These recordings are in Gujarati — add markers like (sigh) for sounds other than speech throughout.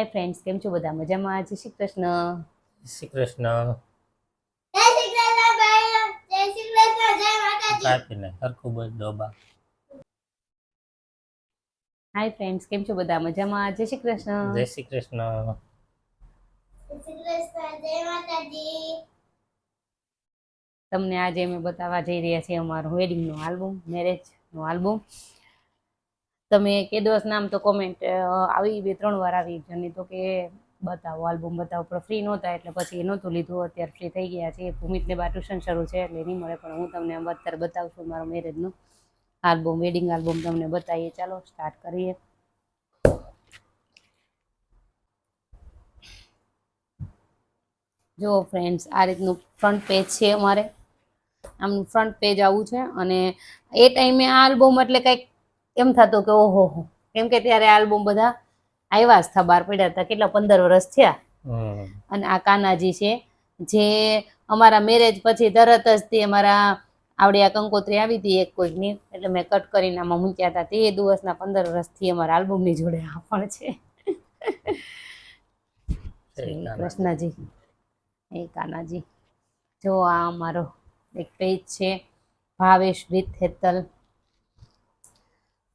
હાય ફ્રેન્ડ્સ કેમ છો બધા? મજામાં? જય શ્રી કૃષ્ણ. શ્રી કૃષ્ણ. જય શ્રી કૃષ્ણ ભાઈઓ જય શ્રી કૃષ્ણ જય માતાજી. કાપીને હરખું બોલ ડોબા. હાય ફ્રેન્ડ્સ કેમ છો બધા? મજામાં? જય શ્રી કૃષ્ણ. જય શ્રી કૃષ્ણ. જય શ્રી કૃષ્ણ જય માતાજી. તમને આજે અમે બતાવવા જઈ રહ્યા છીએ અમારું વેડિંગનું આલ્બમ મેરેજનું આલ્બમ તમે કે દિવસ નામ તો કોમેન્ટ આવી બે ત્રણ વાર આવી અને તો કે બતાવો, આલ્બમ બતાવો, પણ ફ્રી નહોતા, એટલે પછી એ નહોતું લીધું. અત્યારે ફ્રી થઈ ગયા છે. ભૂમિતને બા ટ્યુશન શરૂ છે, એટલે નહીં મળે, પણ હું તમને અત્યારે બતાવું છું મારો મેરેજનું આલ્બમ વેડિંગ આલ્બમ તમને બતાવીએ. ચાલો સ્ટાર્ટ કરીએ. જો ફ્રેન્ડ્સ આ રીતનું ફ્રન્ટ પેજ છે અમારે. આમનું ફ્રન્ટ પેજ આવું છે, અને એ ટાઈમે આ આલ્બમ એટલે કંઈક એમ થતું કે ઓહો હો. કેમ કે ત્યારે આલ્બમ બધા આવ્યા જ હતા બહાર પડ્યા હતા. કેટલા પંદર વર્ષ થયા. અને આ કાનાજી છે જે અમારા મેરેજ પછી તરત જ તે અમારા આવડી આ કંકોત્રી આવી હતી એક કોઈકની. એટલે મેં કટ કરીને આમાં મૂક્યા હતા. તે દિવસના પંદર વર્ષથી અમારા આલ્બમની જોડે આ પણ છે. કૃષ્ણજી. એ કાનાજી. જો આ અમારો એક પેજ છે Bhavesh with Hetal.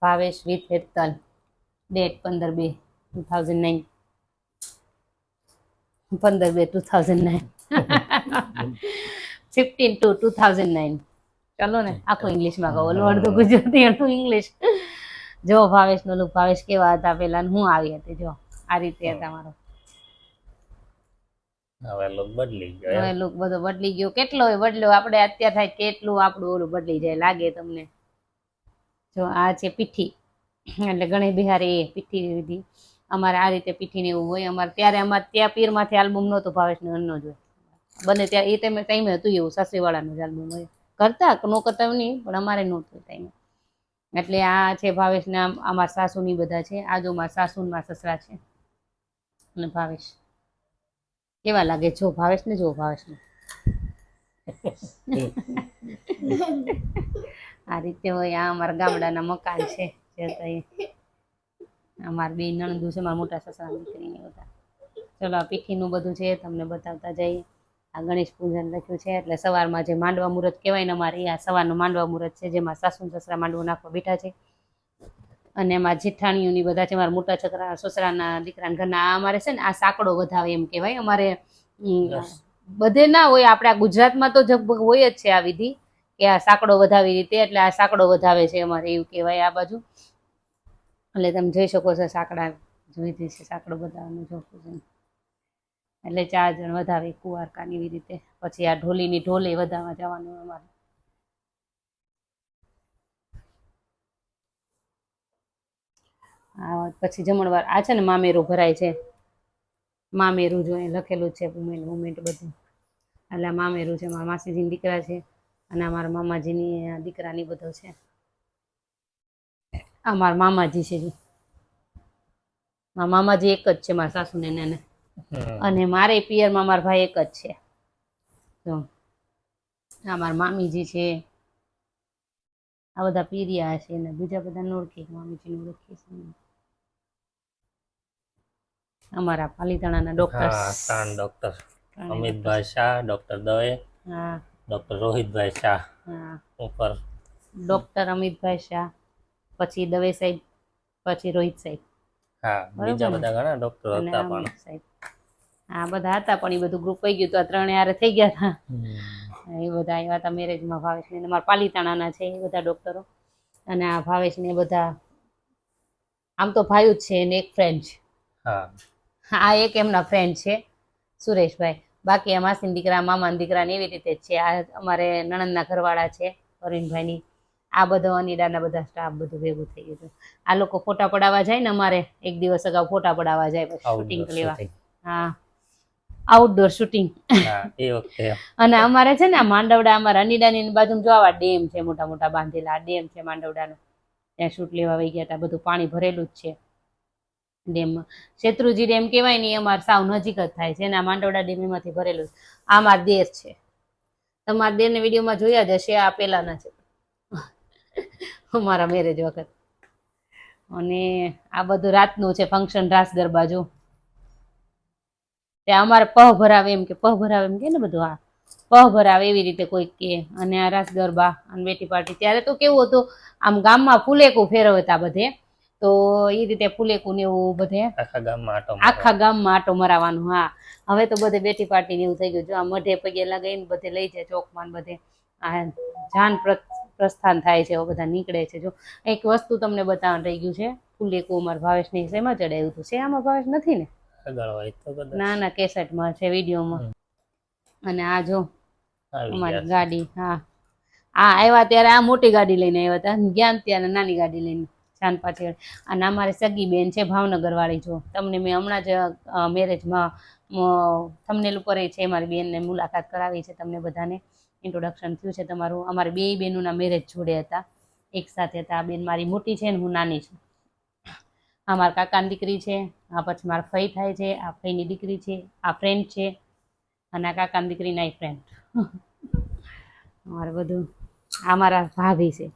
Bhavesh with Hetal date પંદર બે ટુ થાઉઝન્ડ નાઇન પંદર બે two thousand nine fifteen two two thousand nine ચાલો ને આખું ઇંગ્લિશમાં કહો. ઓલું અડધું ગુજરાતી અડધું ઇંગ્લિશ જો ભાવેશનો લુક ભાવેશ કેવા હતા પેલા હું આવી હતી જો. આ રીતે હતા મારો. હવે લોક બદલી ગયો હવે. લુક બધો બદલી ગયો. કેટલો બદલ્યો? આપણે અત્યારે થાય કેટલું આપણું ઓલું બદલી જાય. લાગે તમને. જો આ છે પીઠી. એટલે ગણેશ બિહારી એ પીઠી લીધી. અમારે આ રીતે પીઠીને એવું હોય. અમારે ત્યારે અમારે ત્યાં પીરમાંથી આલ્બમ નહોતો ભાવેશને અન્નો હોય. બને ત્યારે એ ટાઈમે ટાઈમે હતું એવું, સાસરીવાળાનું જ આલ્બમ હોય. કરતા ન કરતા નહીં, પણ અમારે નહોતું ટાઈમે. એટલે આ છે ભાવેશના અમારા સાસુની બધા છે. આ જો મારા સાસુ મારા સસરા છે. અને ભાવેશ. કેવા લાગે? જો ભાવેશ ને જો ભાવેશ ને. (laughs) આ રીતે હોય આ અમારા ગામડાના મકાન છે જે તો એ. અમારા બે નણંદુ છે મારા મોટા સસરા દીકરીને બધા. ચલો આ પીઠીનું બધું છે તમને બતાવતા જઈએ. આ ગણેશ પૂજન લખ્યું છે એટલે સવારમાં જે માંડવા મુહૂર્ત કહેવાય ને અમારે આ સવારનું માંડવા મુહૂર્ત છે જેમાં સાસુ સસરા માંડવું નાખવા બેઠા છે. અને એમાં જેઠાણીઓની બધા છે મારા મોટા છોકરા સસરાના દીકરાના ઘરના આ અમારે છે ને આ સાંકડો વધાવે એમ કહેવાય. અમારે બધે ના હોય આપણા ગુજરાતમાં તો જગભગ હોય જ છે આ વિધિ. કે આ સાંકડો વધાવી રીતે, એટલે આ સાંકડો વધાવે છે અમારે એવું કહેવાય આ બાજુ. એટલે તમે જોઈ શકો છો સાંકડા જોઈ દેશે સાંકડો વધારવાનું જો છે. એટલે ચાર જણ વધાવે કુવારકાની એવી રીતે. પછી આ ઢોલીની ઢોલે વધાવવા જવાનું અમારે. પછી જમણવાર આ છે ને મામેરું ભરાય છે. મામેરું જો લખેલું છે મુમેન્ટ મુમેન્ટ બધું. એટલે મામેરું છે, મારા માસીજીની દીકરા છે. અને અમારા મામાજીની દીકરાની બધો છે. આ મારા મામાજી છે મારા મામાજી એક જ છે મારા સાસુને ને એને. અને મારે પિયરમાં મારા ભાઈ એક જ છે. આ મારા મામીજી છે. આ બધા પીરિયા છે ને બીજા બધા ઓળખી મામીજીને ઓળખીએ છીએ અમારા પાલીતાણાના doctor doctor Amitbhai Shah doctor Dave. હા. ડોક્ટર રોહિતભાઈ શાહ. ઉપર. ડોક્ટર અમિતભાઈ શાહ પછી દવે સાહેબ પછી રોહિત સાહેબ. હા બીજા બધા ઘણા ડોક્ટર હતા પણ. સાહેબ. હા બધા હતા પણ એ બધું ગ્રુપ પઈ ગયું તો આ ત્રણે હારે થઈ ગયા હતા. એ બધા આવ્યા હતા મેરેજમાં ભાવેશ ને મારા પાલીતાણાના છે એ બધા ડોક્ટરો. અને આ ભાવેશ ને બધા આમ તો ભાઈ જ છે ને એક ફ્રેન્ડ છે. હા. આ એક એમના ફ્રેન્ડ છે સુરેશભાઈ. બાકી આ માસીના દીકરા મામાના દીકરા ને એવી રીતે જ છે. આ અમારે નણંદના ઘરવાળા છે અરવિંદભાઈની. આ બધો અનિડાના બધા સ્ટાફ બધું ભેગું થઈ ગયું આ લોકો ફોટા પડાવવા જાય ને અમારે એક દિવસ અગાઉ ફોટા પડાવવા જાય શૂટિંગ લેવા. હા. આઉટડોર શૂટિંગ અને અમારે છે ને માંડવડા અમારા અનિડાની બાજુ જોવા ડેમ છે મોટા મોટા બાંધેલા ડેમ છે માંડવડાનો. ત્યાં શૂટ લેવા વહી ગયા હતા બધું પાણી ભરેલું જ છે. ડેમમાં શેત્રુજી ડેમ કહેવાય ને, એ અમારે સાવ નજીક જ થાય છે અને આ માંડવડા ડેમ એમાંથી ભરેલું છે. આ માર દેર છે. તમારા દેરને વિડીયોમાં જોયા જ હશે, આ પેલાના છે. અમારા મેરેજ વખત. અને આ બધું રાતનું છે ફંક્શન રાસ ગરબા, જો. ત્યાં અમારે પહ ભરાવે એમ કે, પહ ભરાવે એમ કે ને બધું આ પહ ભરાવે એવી રીતે કોઈ કે. અને આ રાસ ગરબા અને બેટી પાર્ટી, ત્યારે તો કેવું હતું, આમ ગામમાં ફૂલેકું ફેરવતા બધે. તો એ રીતે પુલેકુ ને એવું બધે આખા ગામમાં આટો. આખા ગામમાં આટો મરાવાનું હા. હવે તો બધે બેટી પાર્ટી ને એવું થઈ ગયું. જો આ મઢે પગે લગાવીને બધે લઈ જાય ચોકમાં ને બધે. આ જાન પ્ર- પ્રસ્થાન થાય છે એવો બધા નીકળે છે. જો એક વસ્તુ તમને બતાવવાનું રહી ગયું છે ફૂલેકું અમારા ભાવેશની શેમાં ચડાવ્યું હતું? શેમાં ભાવેશ નથી ને? ના ના કેસેટમાં છે વિડીયોમાં. અને આ જો અમારી ગાડી હા. આ આવ્યા ત્યારે આ મોટી ગાડી લઈને આવ્યા હતા અને ગયા ત્યારે નાની ગાડી લઈને. ચાંદ પાછળ. અને અમારે સગી બેન છે ભાવનગર વાળી જો. તમને મેં હમણાં જ મેરેજમાં થમનેલ ઉપર છે, મારી બેનને મુલાકાત કરાવી છે તમને બધાને. ઇન્ટ્રોડક્શન થયું છે તમારું. અમારી બે બહેનોના મેરેજ જોડે હતા. એક સાથે હતા. આ બેન મારી મોટી છે ને હું નાની છું. આ મારા કાકાની દીકરી છે. આ પછી મારા ફઈ થાય છે. આ ફઈની દીકરી છે. આ ફ્રેન્ડ છે. અને આ કાકાની દીકરીના ફ્રેન્ડ (laughs) અમારે બધું આ મારા ભાભી છે.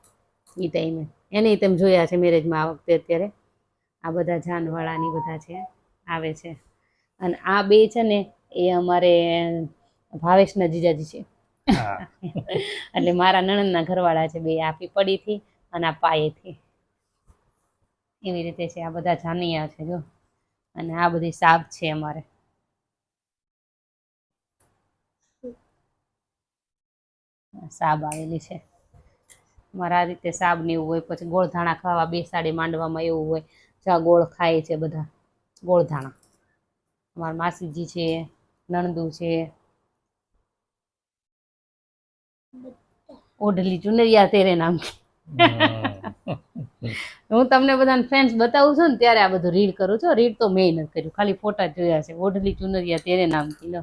એ ટાઈમે એને તમે જોયા છે મેરેજમાં આ વખતે અત્યારે. આ બધા જાનવાળાની બધા છે આવે છે. અને આ બે છે ને એ અમારે ભાવેશના જીજાજી છે. (laughs) એટલે મારા નણંદના ઘરવાળા છે બે આ પીપળીથી અને આ પાયેથી. એવી રીતે છે આ બધા જાનિયા છે જો. અને આ બધી સાપ છે અમારે. સાબ આવેલી છે. મારા આ રીતે સાબ ને એવું હોય પછી ગોળધાણા ખાવા બેસાડે માંડવામાં એવું હોય જ્યાં ગોળ ખાય છે બધા ગોળધાણા. અમારા માસીજી છે નણંદુ છે ઓઢલી ચુનરિયા તેરે નામ. હું. તમને બધાને ફ્રેન્ડ્સ બતાવું છું ને ત્યારે આ બધું રીડ કરું છું. રીડ તો મેં નથી કર્યું ખાલી ફોટા જોયા છે. ઓઢલી ચુનરિયા તેરે નામ કી લો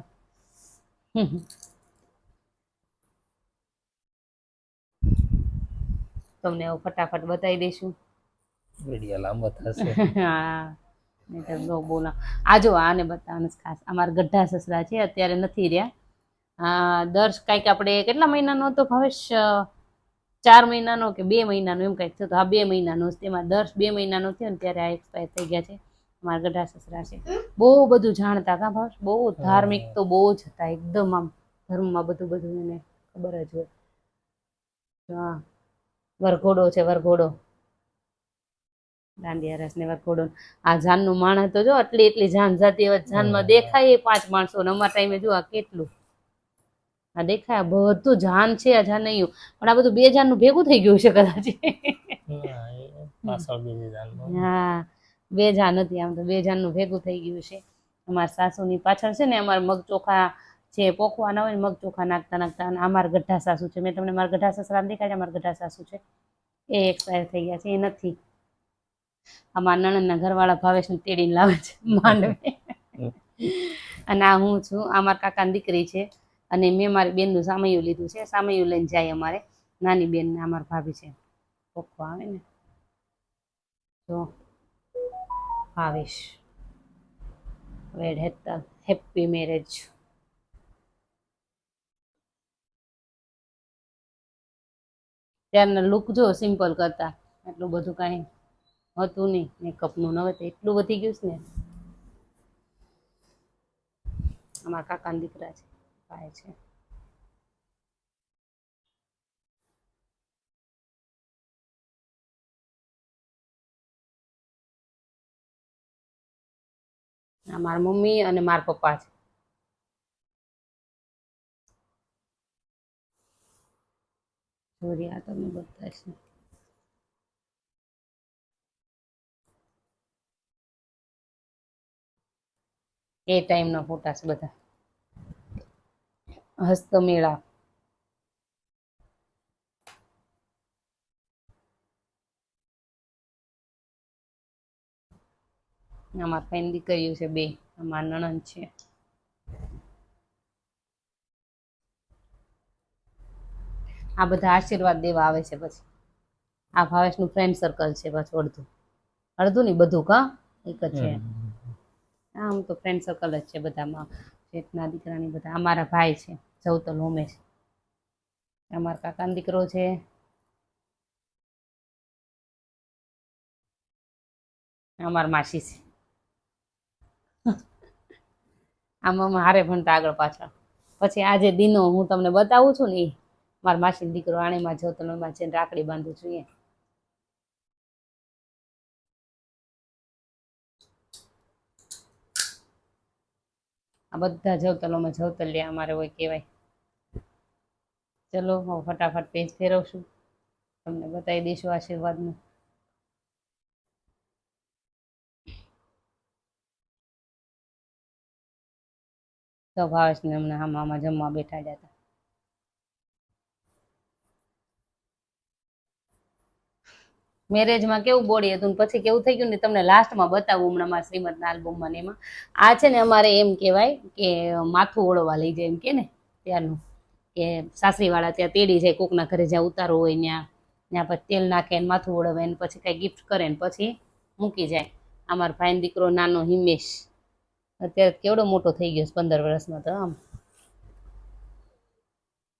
તમને ફટાફટ બતાવી દઈશું. વીડિયો લાંબો થશે. (laughs) હા બોલા. આ જો આને બતાવવાનું ખાસ. અમારા ગઢા સસરા છે અત્યારે નથી રહ્યા. આ દર કાંઈક આપણે કેટલા મહિનાનો હતો ભાવેશ? ચાર મહિનાનો કે બે મહિનાનો એમ કંઈક થતો. આ બે મહિનાનો. તેમાં દર બે મહિનાનો થયો ને ત્યારે આ એક્સપાયર થઈ ગયા છે. અમારા ગઢા સસરા છે. બહુ બધું જાણતા કા ભાવેશ. બહુ ધાર્મિક તો બહુ જ હતા. એકદમ આમ ધર્મમાં બધું બધું એને ખબર જ હોય. હા. વરઘોડો છે વરઘોડો. દાંડિયા રસ ને વરઘોડો. આ જાનનું માણસ તો જો આટલી એટલી જાન જાતી હવે જાનમાં દેખાય એ પાંચ માણસો ને અમારા ટાઈમે જો આ કેટલું. આ દેખાય બધું જાન છે આ જાન નહીં પણ આ બધું બે જાનનું ભેગું થઈ ગયું છે કદાચ. હા, બે જાન હતી આમ તો બે જાનનું ભેગું થઈ ગયું છે. અમારા સાસુની પાછળ છે ને અમારા મગ ચોખા જે પોખવાના હોય ને મગ ચોખા નાખતા નાખતા, અને અમારા ગઢા સાસુ છે. મેં તમને મારા ગઢા સસરાને દેખાય છે અમારા ગઢા સાસુ છે. એ એક્સપાયર થઈ ગયા છે. એ નથી. અમારા નણંદના ઘરવાળા ભાવેશને તેડીને લાવે છે માંડવે. અને આ હું છું. આ મારા કાકાની દીકરી છે. અને મેં મારી બેનનું સામૈયું લીધું છે. સામૈયું લઈને જાય અમારે. નાની બેન ને અમારા ભાભી છે. પોખવા આવે ને. તો Bhavesh. Wed Hetal happy marriage ત્યારના લુક જો સિમ્પલ કરતા. એટલું બધું કાંઈ હતું નહીં. મેકઅપનું ન હોય તો એટલું વધી ગયું છે ને. અમારા કાકાના દીકરા છે, ભાઈ છે. મારા મમ્મી અને મારા પપ્પા છે. સોરી આ તમને બતાવીશ એ ટાઈમના ફોટા છે બધા. હસ્તમેળા. આમાં ફેન દીકરીઓ છે બે આમાં નણંદ છે. આ બધા આશીર્વાદ દેવા આવે છે પછી. આ ભાવેશનું ફ્રેન્ડ સર્કલ છે પાછું અડધું. અડધું નહીં, બધું કા? એક જ છે. આમ તો ફ્રેન્ડ સર્કલ જ છે બધામાં. જેઠના દીકરાની બધા. અમારા ભાઈ છે, જવતલ હોમેશ અમારા કાકાનો દીકરો છે. અમારા માસી છે. આમાં હારે ભણતા આગળ પાછળ. પછી આજે દિનો હું તમને બતાવું છું ને એ મારા માસી દીકરો આણીમાં જવતલમાં છે રાખડી બાંધું છું એ આ બધા જવતલોમાં જવતલિયા અમારે હોય કહેવાય. ચલો, હું ફટાફટ પેજ ફેરવશું તમને બતાવી દઈશું આશીર્વાદનું. તો ભાવેશને હમણાં આમાં જમવા બેઠાડ્યા હતા. મેરેજમાં કેવું બોડી હતું પછી કેવું થઈ ગયું ને તમને લાસ્ટમાં બતાવું હમણાં મારા શ્રીમદના આલ્બમમાં એમાં. આ છે ને અમારે એમ કહેવાય કે માથું ઓળવા લઈ જાય એમ કે ને ત્યારનું કે સાસરીવાળા ત્યાં તેડી જાય, કોકના ઘરે જ્યાં ઉતારો હોય ત્યાં ત્યાં પછી તેલ નાખે ને માથું ઓળવે ને પછી કાંઈ ગિફ્ટ કરે ને પછી મૂકી જાય. અમારો ભાઈનો દીકરો નાનો હિમેશ. અત્યારે કેવડો મોટો થઈ ગયો છે પંદર વર્ષનો તો આમ.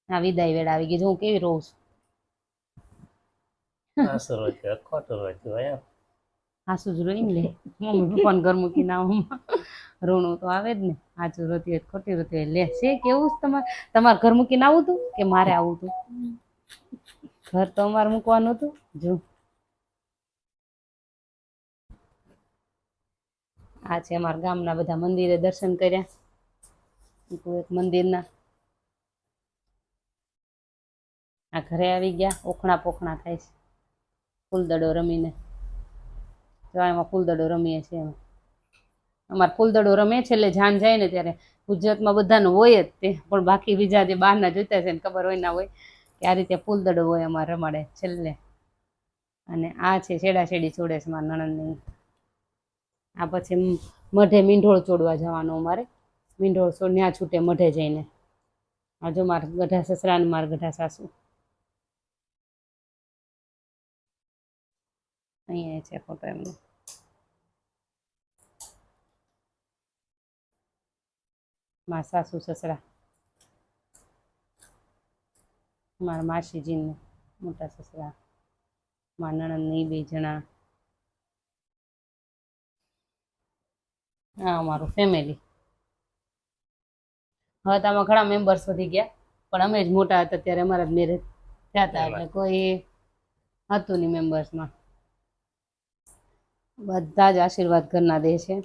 આ વિદાય વેળા આવી ગઈ જો હું કેવી રહું છું? આસુ રોજ્યું ખોટું રોજ્યું એમ હાસુ જ રોઈને લે મમ્મી ફોન ઘર મૂકીને આવું. રોણું તો આવે જ ને. હાચું રોતી હોય ખોટી રોતી હોય લે. છે કેવું તમારે? તમારે ઘર મૂકીને આવું તું કે મારે આવું તું? ઘર તો અમારે મૂકવાનું હતું. જો. આ છે અમારા ગામના બધા મંદિરે દર્શન કર્યા. એક મંદિરના. આ ઘરે આવી ગયા. ઓખણા પોખણા થાય છે. ફૂલદડો રમીને. જો એમાં ફૂલદડો રમીએ છીએ અમે. અમારે ફૂલદડો રમે છે એટલે જાન જાય ને ત્યારે ગુજરાતમાં બધાનું હોય જ તે, પણ બાકી બીજા જે બહારના જોઈતા છે ને ખબર હોય ના હોય, કે આ રીતે ફૂલદડો હોય અમારે રમાડે છેલ્લે. અને આ છે છેડા છેડી છોડે છે મારા નણંદની. આ પછી મઢે મીંઢોળ ચોડવા જવાનું અમારે. મીંઢોળ છોડ ત્યાં છૂટે મઢે જઈને. આ જો મારા ગઢા સસરા ને મારા ગઢા સાસુ. અહીંયા છે ફોટો એમનો. મારા સાસુ સસરા. મારા માસીજીને મોટા સસરા. મારા નણંદની બે જણા. હા અમારું ફેમિલી હવે તો આમાં ઘણા મેમ્બર્સ વધી ગયા પણ અમે જ મોટા હતા ત્યારે અમારા જ મેરેજ થયા હતા એટલે કોઈ હતું નહીં મેમ્બર્સમાં બધા જ આશીર્વાદ ઘરના દે છે.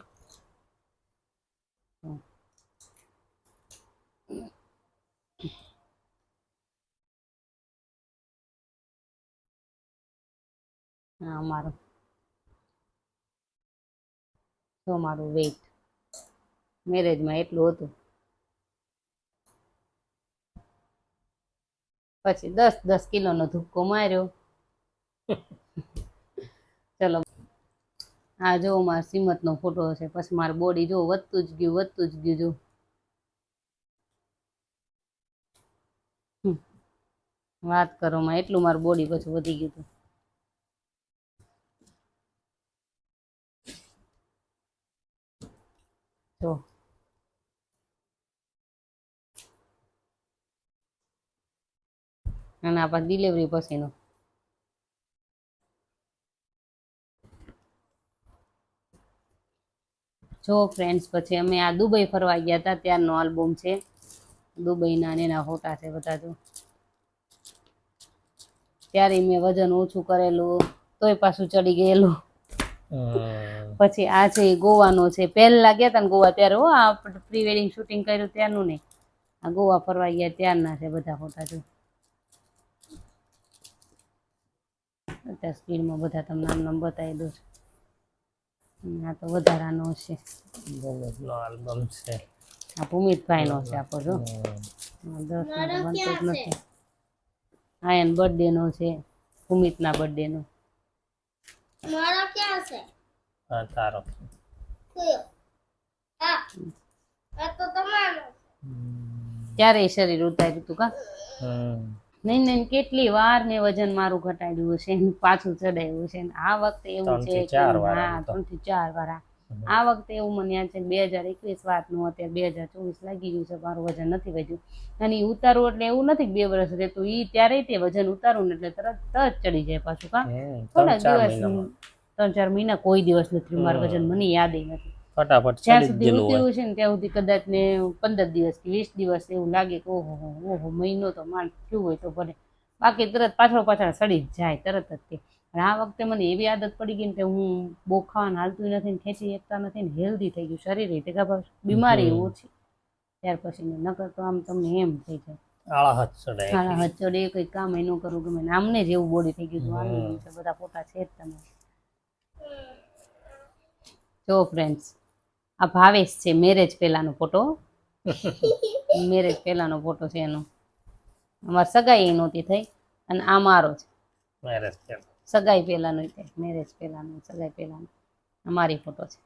હા અમારું. તો મારું વેઇટ મેરેજમાં એટલું હતું. પછી દસ દસ કિલોનો ધુક્કો માર્યો. (laughs) ચલો. આ જો, મારા સિમતનો ફોટો છે પછી મારું બોડી જો વધતું જ ગયું, વધતું જ ગયું, જો. વાત કરો માં, એટલું મારું બોડી પછી વધી ગયું હતું. જો. અને આપણા ડિલિવરી પછીનો. જો ફ્રેન્ડ્સ પછી અમે આ દુબઈ ફરવા ગયા હતા ત્યારનો આલ્બમ છે. દુબઈના ને એના ફોટા છે બધા જો. ત્યારે મેં વજન ઓછું કરેલું તોય પાછું ચડી ગયેલું. પછી આ છે એ ગોવાનો છે. પહેલા ગયા હતા ને ગોવા ત્યારે હો આ પ્રી વેડિંગ શૂટિંગ કર્યું ત્યારનું નહીં આ ગોવા ફરવા ગયા ત્યારના છે બધા ફોટા જો. અત્યારે સ્પીડમાં બધા તમને આમ નામ બતાવી દઉં છું. આ તો વધારાનો છે. ભૂમિકનો આલ્બમ છે. આ ભૂમિતભાઈનો છે આપો જો. દસ નો બનતો જ નથી. આ એન બર્થડેનો છે ભૂમિતના બર્થડેનો. મારો ક્યાં છે? હા તારો. ક્યારે શરીર ઉતાર્યું તું કા? હમ. નહીં નહીં કેટલી વાર મેં વજન મારું ઘટાડ્યું છે પાછું ચડાવ્યું છે આ વખતે એવું છે હા ત્રણથી ચાર વાર. આ. વખતે એવું મને યાદ છે બે હજાર એકવીસ વાતનું અત્યારે બે હજાર ચોવીસ લાગી ગયું છે મારું વજન નથી વધ્યું. અને ઉતારવું એટલે એવું નથી બે વર્ષ રહેતું ઈ ત્યારે તે વજન ઉતારું ને એટલે તરત જ ચડી જાય પાછું કા? થોડા ત્રણ ચાર દિવસ ત્રણ ચાર મહિના કોઈ દિવસ નથી મારું વજન મને યાદ નથી. ફટાફટ જ્યાં સુધી ઉતર્યું છે ને ત્યાં સુધી કદાચ ને પંદર દિવસ કે વીસ દિવસ એવું લાગે કે ઓહો ઓહો મહિનો તો માલ થયું હોય તો ભલે. બાકી તરત પાછળ પાછળ સડી જ જાય તરત જ તે. અને આ વખતે મને એવી આદત પડી ગઈ ને કે હું બહુ ખાવાનું હાલતું નથી ને ખેંચી શકતા નથી ને હેલ્ધી થઈ ગયું. શરીર રીતે ખબર બીમારી ઓછી. ત્યાર પછી ને નકર તો આમ તમને એમ થઈ જાય. આળા ચડે ચડાય ચડે કંઈ કામ એ ન કરું ગમે. આમને જ એવું બોડી થઈ ગયું બધા ફોટા છે જ તમે જો ફ્રેન્ડ્સ આ ભાવેશ છે મેરેજ પહેલાનો ફોટો મેરેજ (laughs) પહેલાનો ફોટો છે એનો. અમારે સગાઈ એ નહોતી થઈ અને આ મારો છે. મેરેજ સગાઈ પહેલાનો મેરેજ પહેલાનો સગાઈ પહેલાનો. અમારી ફોટો છે.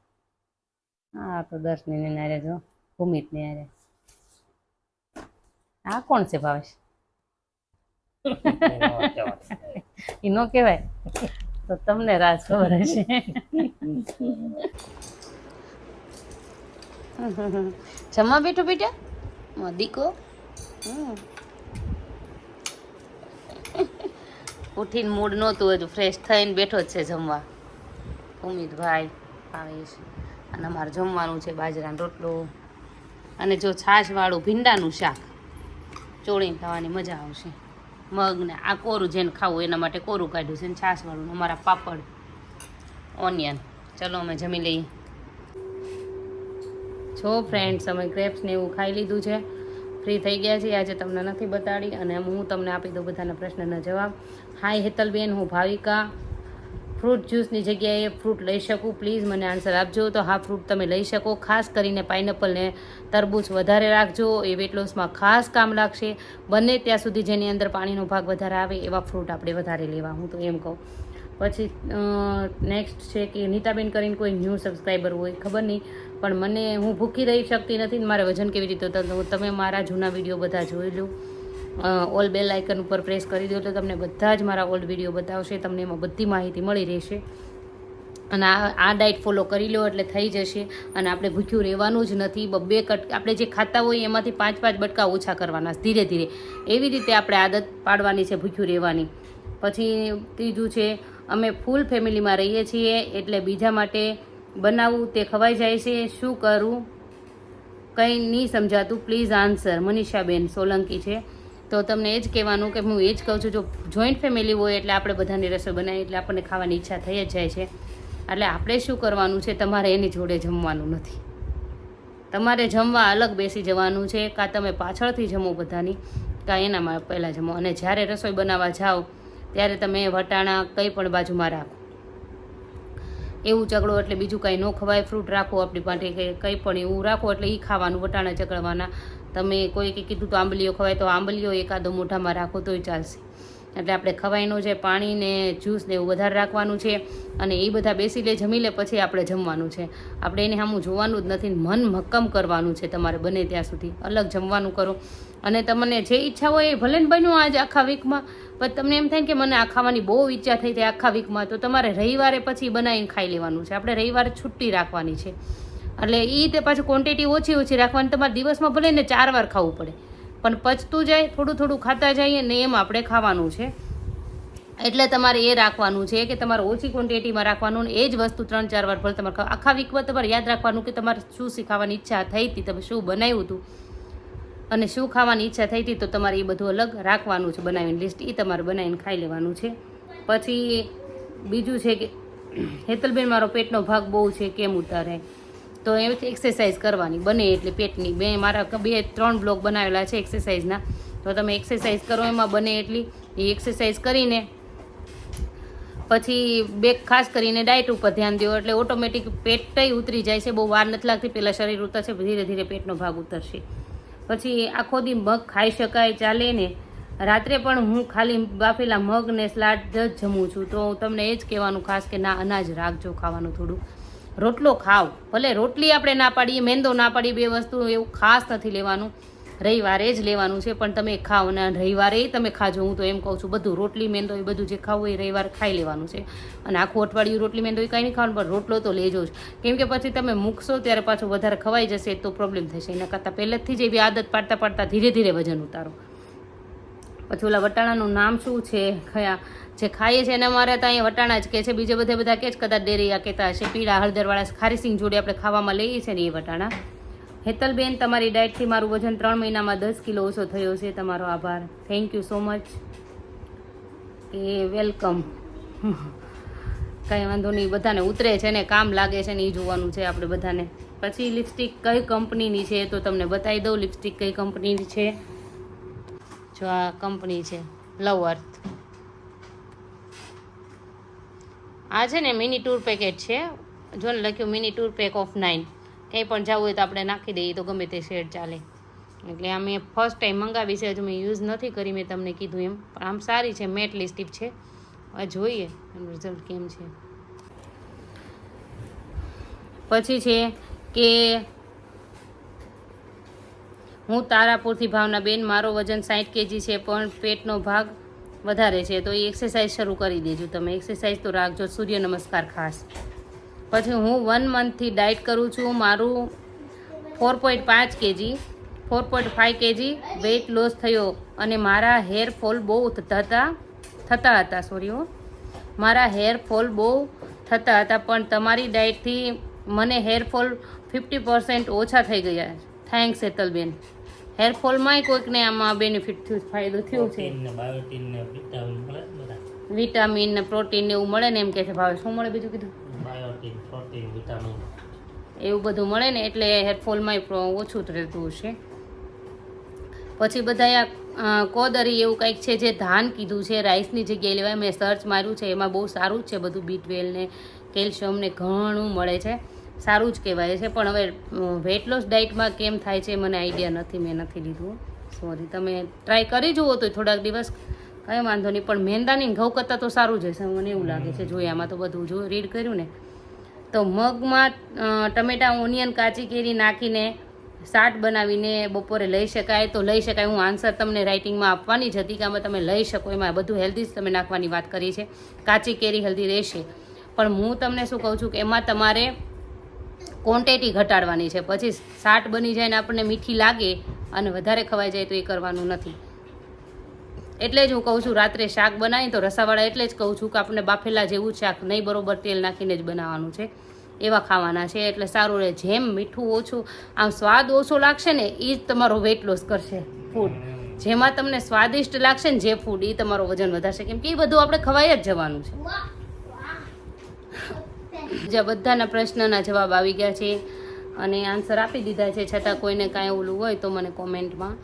આ તો દર્શની ને નારે જો ભૂમિત ને હારે આ કોણ છે ભાવેશ. (laughs) એ નો કહેવાય. તો તમને રાજ ખબર હશે. (laughs) જમવા બેઠો બેટા? મારો દીકો. હમ. ઉઠીને મૂડ નહોતું હજુ ફ્રેશ થઈને બેઠો જ છે જમવા. ઉમિતભાઈ ભાવેશ અને અમારે જમવાનું છે બાજરાનો રોટલો. અને જો છાશવાળું ભીંડાનું શાક. ચોળીને ખાવાની મજા આવશે. મગને આ કોરું જેને ખાવું એના માટે કોરું કાઢ્યું છે ને છાશવાળું અમારા પાપડ ઓનિયન ચલો અમે જમી લઈએ. છો ફ્રેન્ડ્સ અમે ક્રેપ્સને એવું ખાઈ લીધું છે. ફ્રી થઈ ગયા છીએ. આજે તમને નથી બતાડી અને હું તમને આપી દઉં બધાના પ્રશ્નના જવાબ. હાય હેતલબેન. હું ભાવિકા. ફ્રૂટ જ્યુસની જગ્યાએ ફ્રૂટ લઈ શકું? પ્લીઝ મને આન્સર આપજો. તો હા ફ્રૂટ તમે લઈ શકો. ખાસ કરીને પાઇનેપલ ને તરબૂચ વધારે રાખજો. એ વેટ લોસમાં ખાસ કામ લાગશે. બને ત્યાં સુધી જેની અંદર પાણીનો ભાગ વધારે આવે એવા ફ્રૂટ આપણે વધારે લેવા. હું તો એમ કહું. પછી નેક્સ્ટ છે કે નીતાબેન કરીને કોઈ ન્યૂ સબસ્ક્રાઈબર હોય, ખબર નહીં. પણ મને, હું ભૂખી રહી શકતી નથી ને મારે વજન કેવી રીતે તમે મારા જૂના વીડિયો બધા જોઈ લો. ઓલ બેલ આઇકન ઉપર પ્રેસ કરી દો તો તમને બધા જ મારા ઓલ્ડ વીડિયો બતાવશે. તમને એમાં બધી માહિતી મળી રહેશે. અને આ આ ડાયટ ફોલો કરી લો એટલે થઈ જશે. અને આપણે ભૂખ્યું રહેવાનું જ નથી. બબ્બે કટ, આપણે જે ખાતા હોઈએ એમાંથી પાંચ પાંચ બટકા ઓછા કરવાના ધીરે ધીરે. એવી રીતે આપણે આદત પાડવાની છે ભૂખ્યું રહેવાની. પછી ત્રીજું છે અમે ફૂલ ફેમિલીમાં રહીએ છીએ એટલે બીજા માટે બનાવવું તે ખવાઈ જાય છે. શું કરું? કંઈ નહીં સમજાતું. પ્લીઝ આન્સર મનીષાબેન સોલંકી છે. તો તમને એ જ કહેવાનું કે હું એ જ કહું છું, જો જોઈન્ટ ફેમિલી હોય એટલે આપણે બધાની રસોઈ બનાવીએ એટલે આપણને ખાવાની ઈચ્છા થઈ જ જાય છે. એટલે આપણે શું કરવાનું છે? તમારે એની જોડે જમવાનું નથી. તમારે જમવા અલગ બેસી જવાનું છે. કાં તમે પાછળથી જમો બધાની, કાં એનામાં પહેલાં જમો. અને જ્યારે રસોઈ બનાવવા જાઓ ત્યારે તમે વટાણા કંઈ પણ બાજુમાં રાખો. એવું ચગડો એટલે બીજું કાંઈ ન ખવાય ફ્રૂટ રાખો આપણી પાસે કે કંઈ પણ એવું રાખો એટલે એ ખાવાનું, વટાણા ચકડવાના તમે કોઈ કીધું તો આંબલીઓ ખવાય તો આંબલીઓ એકાદો મોઢામાં રાખો તોય ચાલશે. એટલે આપણે ખવાઈનું છે પાણી ને જ્યુસ ને એવું વધારે રાખવાનું છે અને એ બધા બેસી લે જમી લે પછી આપણે જમવાનું છે. આપણે એને સામું જોવાનું જ નથી મન મક્કમ કરવાનું છે તમારે બને ત્યાં સુધી. અલગ જમવાનું કરો. અને તમને જે ઈચ્છા હોય એ ભલે ને બન્યું આજ આખા વીકમાં, પણ તમને એમ થાય કે મને આ ખાવાની બહુ ઈચ્છા થઈ હતી આખા વીકમાં, તો તમારે રવિવારે પછી બનાવીને ખાઈ લેવાનું છે. આપણે રવિવારે છુટ્ટી રાખવાની છે. એટલે એ તે પાછું ક્વોન્ટિટી ઓછી ઓછી રાખવાની. તમારે દિવસમાં ભલે ને ચાર વાર ખાવું પડે. પણ પચતું જાય, થોડું થોડું ખાતા જઈએ ને એમ આપણે ખાવાનું છે. એટલે તમારે એ રાખવાનું છે કે તમારે ઓછી ક્વોન્ટિટીમાં રાખવાનું ને એ જ વસ્તુ ત્રણ ચાર વાર ભલે તમારે આખા વીકમાં તમારે યાદ રાખવાનું કે તમારે શું શીખવાની ઈચ્છા થઈ હતી, તમે શું બનાવ્યું હતું. અને શું ખાવાની ઈચ્છા થઈ હતી તો તમારે એ બધું અલગ રાખવાનું છે, બનાવીને લિસ્ટ એ તમારે બનાવીને ખાઈ લેવાનું છે. પછી બીજું છે કે હેતલબેન મારો પેટનો ભાગ બહુ છે, કેમ ઉતારે? તો એ એક્સરસાઇઝ કરવાની. બને એટલે પેટની. બે, મારા બે, ત્રણ બ્લોક બનાવેલા છે એક્સરસાઇઝના તો તમે એક્સરસાઇઝ કરો, એમાં બને એટલી. એ એક્સરસાઇઝ કરીને પછી બે, ખાસ કરીને ડાયટ ઉપર ધ્યાન દો એટલે ઓટોમેટિક પેટય ઉતરી જાય છે. બહુ વાર નથી લાગતી. પહેલાં શરીર ઉતરશે ધીરે ધીરે પેટનો ભાગ ઉતરશે. પછી આખો દી મગ ખાઈ શકાય, ચાલે ને. રાત્રે પણ હું ખાલી બાફેલા મગ ને સ્લાડ જ જમું છું. તો તમને એ જ કહેવાનું ખાસ કે ના, અનાજ રાખજો ખાવાનું થોડું. રોટલો ખાવ. ભલે રોટલી આપણે ના પાડીએ, મેંદો ના પાડીએ, બે વસ્તુ એવું ખાસ નથી લેવાનું. રવિવારે જ લેવાનું છે, પણ તમે ખાઓ અને રવિવારે તમે ખાજો. હું તો એમ કહું છું, બધું રોટલી, મેંદો એ બધું જે ખાવું એ રવિવારે ખાઈ લેવાનું છે. અને આખું અઠવાડિયું રોટલી, મેંદો એ કાંઈ નહીં ખાવાનું, પણ રોટલો તો લેજો જ. કેમ કે પછી તમે મૂકશો, ત્યારે પાછું વધારે ખવાઈ જશે, તો પ્રોબ્લેમ થશે. એના કરતાં પહેલેથી જ એવી આદત પાડતા પાડતા ધીરે ધીરે વજન ઉતારો. પછી ઓલા વટાણાનું નામ શું છે? કયા જે ખાઈએ છે એને અમારે તો અહીંયા વટાણા જ કે છે. બીજે બધે બધા કે જ કદાચ ડેરિયા કહેતા હશે, પીળા, હળદરવાળા ખારીસિંગ જોડે આપણે ખાવામાં લઈએ છીએ ને એ વટાણા. હેતલબેન, તમારી ડાયટથી મારું વજન ત્રણ મહિનામાં દસ કિલો ઓછો થયો છે. તમારો આભાર. થેન્ક યુ સો મચ એ વેલકમ કાંઈ વાંધો નહીં, બધાને ઉતરે છે ને, કામ લાગે છે ને એ જોવાનું છે આપણે બધાને. પછી લિપસ્ટિક કઈ કંપનીની છે તો તમને બતાવી દઉં. લિપસ્ટિક કઈ કંપનીની છે? જો આ કંપની છે લવ અર્થ આ છે ને મિની ટૂર પેકેટ છે. જો ને લખ્યું mini tour pack of nine કંઈ પણ જવું હોય તો આપણે નાખી દઈએ, તો ગમે તે શેડ ચાલે. એટલે આ મેં ફર્સ્ટ ટાઈમ મંગાવી છે, હજુ મેં યુઝ નથી કરી, મેં તમને કીધું એમ. પણ આમ સારી છે મેટ લિસ્ટિક છે. હવે જોઈએ એનું રિઝલ્ટ કેમ છે. પછી છે કે હું તારાપુરથી ભાવના બેન, મારો વજન સાઠ કેજી છે, પણ પેટનો ભાગ વધારે છે, તો એ એક્સરસાઇઝ શરૂ કરી દેજો તમે. એક્સરસાઇઝ તો રાખજો, સૂર્ય નમસ્કાર ખાસ. પછી હું વન મંથથી ડાયટ કરું છું, મારું ફોર પોઈન્ટ પાંચ KG four point five KG weight loss થયો અને મારા હેર ફોલ બહુ થતા થતા હતા સોરી હો. મારા હેર ફોલ બહુ થતા હતા, પણ તમારી ડાયટથી મને હેર ફોલ ફિફ્ટી પર્સન્ટ ઓછા થઈ ગયા. થેન્ક્સ હેતલબેન હેર ફોલમાંય કોઈકને આમાં બેનિફિટ થયું ફાયદો થયો છે? વિટામિન ને પ્રોટીન ને એવું મળે ને એમ કે છે ભાવે. શું મળે બીજું કીધું? એવું બધું મળે ને એટલે હેરફોલમાંય પ્રો- ઓછું રહેતું હશે. પછી બધા આ કોદરી એવું કંઈક છે જે ધાન કીધું છે રાઈસની જગ્યાએ લેવાય. મેં સર્ચ માર્યું છે એમાં બહુ સારું છે બધું બી ટ્વેલ્વ ને કેલ્શિયમ ને ઘણું મળે છે. સારું જ કહેવાય છે. પણ હવે વેટ લોસ ડાયટમાં કેમ થાય છે મને આઈડિયા નથી, મેં નથી લીધું. સોરી તમે ટ્રાય કરી જુઓ તો થોડાક દિવસ, કંઈ વાંધો નહીં. પણ મેંદાની ઘઉં કરતાં તો સારું જ હશે. મને એવું લાગે છે જોઈએ આમાં તો બધું જો રીડ કર્યું ને, તો મગમાં ટમેટા ઓનિયન કાચી કેરી નાખીને શાક બનાવીને બપોરે લઈ શકાય તો લઈ શકાય. હું આન્સર તમને રાઇટિંગમાં આપવાની જ હતી કે આમાં તમે લઈ શકો. એમાં બધું હેલ્ધી જ તમે નાખવાની વાત કરી છે. કાચી કેરી હેલ્ધી રહેશે. પણ હું તમને શું કહું છું કે એમાં તમારે ક્વોન્ટિટી ઘટાડવાની છે. પછી શાટ બની જાય ને આપણને મીઠી લાગે અને વધારે ખવાઈ જાય તો એ કરવાનું નથી. એટલે જ હું કહું છું, રાત્રે શાક બનાવી તો રસાવાળા એટલે જ કહું છું કે આપણે બાફેલા જેવું શાક નહીં, બરોબર તેલ નાખીને જ બનાવવાનું છે. એવા ખાવાના છે. એટલે સારું રહે. જેમ મીઠું ઓછું, આમ સ્વાદ ઓછો લાગશે ને એ જ તમારો વેઇટ લોસ કરશે. ફૂડ જેમાં તમને સ્વાદિષ્ટ લાગશે ને જે ફૂડ એ તમારો વજન વધારશે. કેમ કે એ બધું આપણે ખવાઈ જ જવાનું છે. બીજા બધાના પ્રશ્નના જવાબ આવી ગયા છે અને આન્સર આપી દીધા છે. છતાં કોઈને કાંઈ ઓલું હોય તો મને કોમેન્ટમાં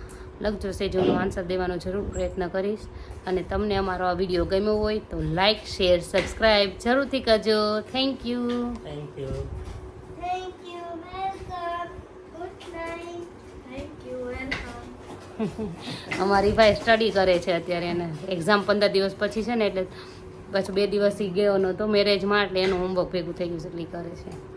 લખજો સેજો હું આન્સર દેવાનો જરૂર પ્રયત્ન કરીશ. અને તમને અમારો આ વીડિયો ગમ્યો હોય તો લાઇક શેર સબસ્ક્રાઈબ જરૂરથી કરજો. Thank you thank you. અમારી ભાઈ સ્ટડી કરે છે અત્યારે એને એક્ઝામ પંદર દિવસ પછી છે ને એટલે પાછું બે દિવસથી ગયો નહોતો મેરેજમાં એટલે એનું હોમવર્ક ભેગું થઈ ગયું એટલે કરે છે.